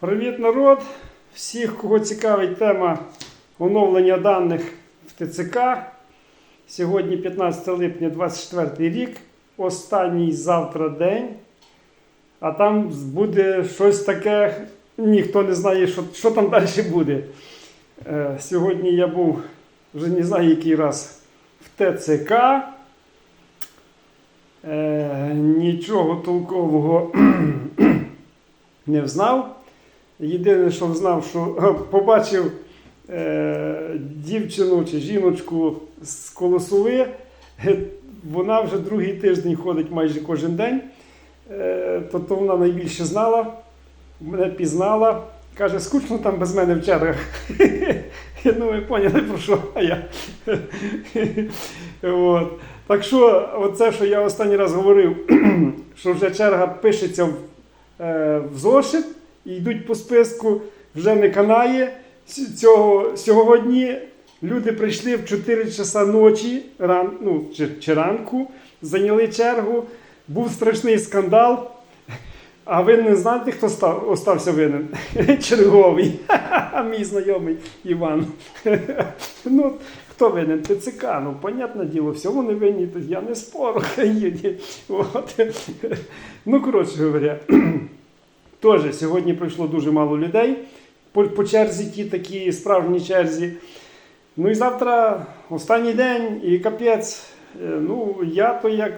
Привіт, народ! Всіх, кого цікавить тема оновлення даних в ТЦК. Сьогодні 15 липня 24 рік, останній завтра день. А там буде щось таке, ніхто не знає, що, що там далі буде. Е, сьогодні я був вже не знаю який раз в ТЦК. Е, нічого толкового не взнав. Єдине, що знав, що побачив е, дівчину чи жіночку з колосови. Е, Вона вже другий тиждень ходить майже кожен день. Е, тобто вона найбільше знала, мене пізнала. Каже, скучно там без мене в чергах. Ну, ви поняли, про що я. От. Так що, оце, що я останній раз говорив, що вже черга пишеться в, е, в зошит і йдуть по списку, вже не канає. Цього, сьогодні люди прийшли в 4 часа ночі ран, ну, чи, чи ранку, зайняли чергу, був страшний скандал. А ви не знаєте, хто став, остався винен? Черговий. Мій знайомий Іван. ну, хто винен? ТЦК. Ну, понятне діло, все вони винні, я не спору. От. ну, коротше говоря, теж сьогодні прийшло дуже мало людей по, по черзі, ті такі справжні черзі. Ну і завтра останній день і капець. Е, Ну, я то як.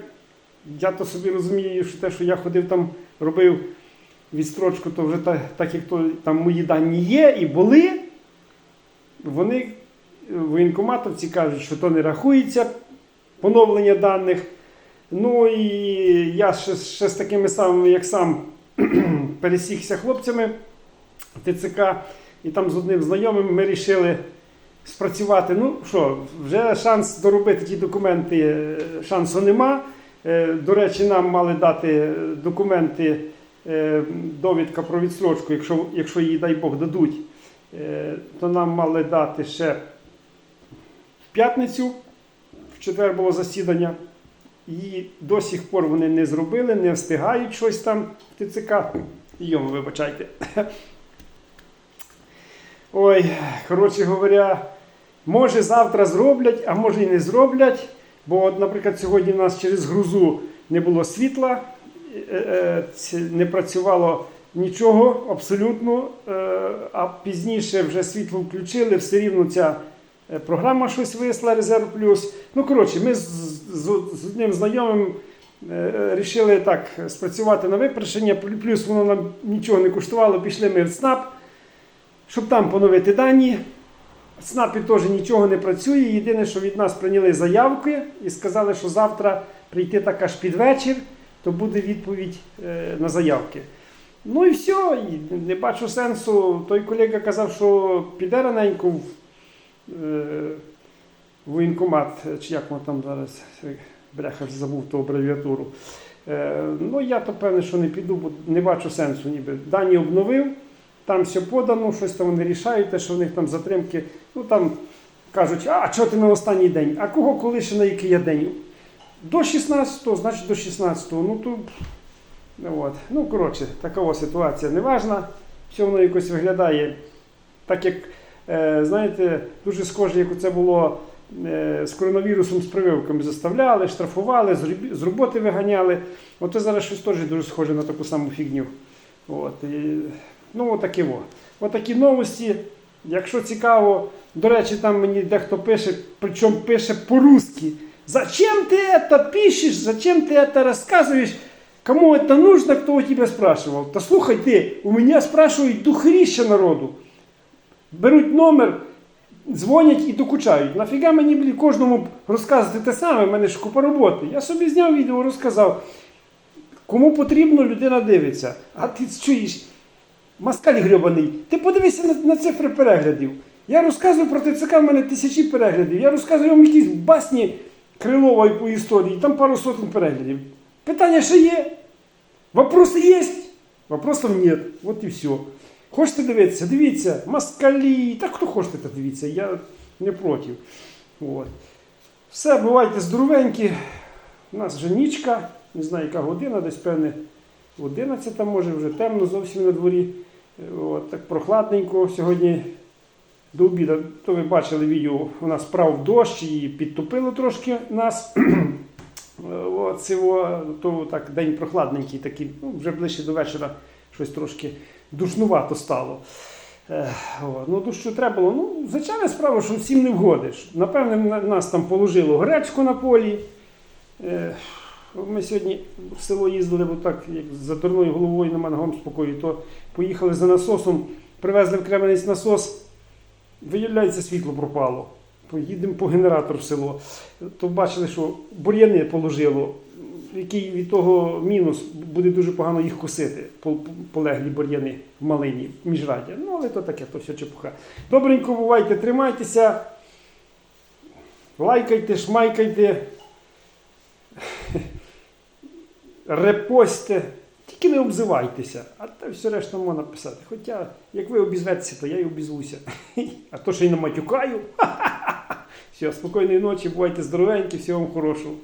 Я то собі розумію, що те, що я ходив там, робив відстрочку, то вже так, так як то там мої дані є і були, вони, е, воєнкоматовці кажуть, що то не рахується поновлення даних. Ну і я ще, ще з такими самими, як сам, пересікся хлопцями ТЦК, і там з одним знайомим ми вирішили спрацювати. Ну що, вже шанс доробити ті документи, е, шансу нема. Е, До речі, нам мали дати документи, е, довідка про відстрочку, якщо, якщо її, дай Бог, дадуть, то нам мали дати ще в п'ятницю, в четвер було засідання. І до сих пор вони не зробили, не встигають щось там в ТЦК. Йому, вибачайте. Ой, коротше говоря, може завтра зроблять, а може і не зроблять. Бо, от, наприклад, сьогодні у нас через грузу не було світла, е, е, ці- не працювало нічого абсолютно. е, А пізніше вже світло включили, все рівно ця е, програма щось висла, Резерв Плюс. Ну, коротше, ми з, одним знайомим вирішили так спрацювати на випередження, плю- плюс воно нам нічого не коштувало, пішли ми в ЦНАП, щоб там поновити дані. В ЦНАПі теж нічого не працює. Єдине, що від нас прийняли заявки і сказали, що завтра прийти так аж під вечір, то буде відповідь е, на заявки. Ну і все, і не бачу сенсу. Той колега казав, що піде раненько в е, воєнкомат, чи як воно там зараз, е, бляха, забув ту абревіатуру. Е, ну я то певне, що не піду, бо не бачу сенсу. Ніби. Дані обновив, там все подано, щось там вони рішають, те, що в них там затримки. Ну там кажуть, а чого ти на останній день? А кого коли ще на який я день? До 16-го, значить до 16-го. Ну то. ну, От. Ну, коротше, така ситуація неважна. Все воно якось виглядає так, як, е, знаєте, дуже схоже, як це було е, з коронавірусом, з прививками заставляли, штрафували, з роб- з роботи виганяли. От це зараз щось теж дуже схоже на таку саму фігню. От, і, ну, отакі во. Отакі новості. Якщо цікаво, до речі, там мені дехто пише, причому пише по-русски. Зачем ты это пишешь? Зачем ты это рассказываешь? Кому это нужно, кто у тебя спрашивал? Та слухай ти, у мене спрашивають духріща народу. Беруть номер, дзвонять і докучають. Нафіга мені блін, кожному розказувати те саме, в мене ж купа роботи. Я собі зняв відео, розказав. Кому потрібно, людина дивиться. А ти чуєш, москаль грьобаний, ти подивися на, на цифри переглядів. Я розказую про ТЦК, в мене тисячі переглядів. Я розказую вам якісь басні Крилова по історії, там пару сотень переглядів. Питання ще є. Вопроси є? Вопросів нет. От і все. Хочете дивитися? Дивіться, москалі. Так хто хочете, то дивіться, я не проти. От. Все, бувайте здоровенькі. У нас вже нічка, не знаю, яка година, десь певне 11 може, вже темно зовсім на дворі. От, так прохладненько сьогодні до обіду. То ви бачили відео, у нас прав дощ і підтопило трошки нас. От, цього, то так день прохладненький, такий, ну, вже ближче до вечора щось трошки душнувато стало. Е. Ну, дощу треба було. Ну, звичайна справа, що всім не вгодиш. Напевне, на- нас там положило гречку на полі. Е, ми сьогодні в село їздили, бо так, як за дурною головою нема ногом спокою, то поїхали за насосом, привезли в Кременець насос, виявляється, світло пропало. Поїдемо по генератор в село. То бачили, що бур'яни положило, який від того мінус буде дуже погано їх косити, полеглі бур'яни в малині, в міжраді. Ну, але то таке, то все чепуха. Добренько бувайте, тримайтеся, лайкайте, шмайкайте, репостьте. Тільки не обзивайтеся, а те все решта можна писати. Хоча, як ви обізветеся, то я й обізвуся. А то, що й наматюкаю. Все, спокійної ночі, бувайте здоровенькі, всього вам хорошого.